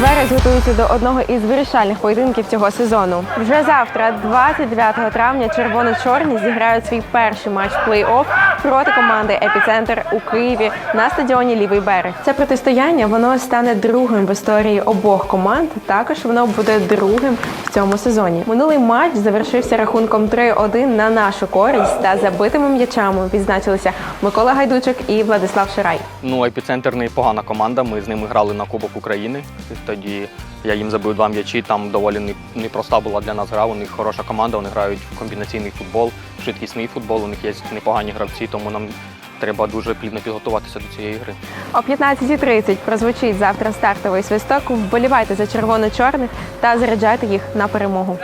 зараз готуються до одного із вирішальних поєдинків цього сезону. Вже завтра, 29 травня, червоно-чорні зіграють свій перший матч плей-офф проти команди Епіцентр у Києві на стадіоні Лівий берег. Це протистояння воно стане другим в історії обох команд. Також воно буде другим в цьому сезоні. Минулий матч завершився рахунком 3-1 на нашу користь та забитими м'ячами відзначилися Микола Гайдучик і Владислав Ширай. Ну, епіцентр непогана команда. Ми з ними грали на Кубок України. Тоді я їм забив два м'ячі. Там доволі не- непроста була для нас гра. У них хороша команда, вони грають в комбінаційний футбол, швидкісний футбол. У них є непогані гравці, тому нам треба дуже плідно підготуватися до цієї гри. О 15.30 прозвучить завтра стартовий свисток. Вболівайте за червоно-чорних та заряджайте їх на перемогу.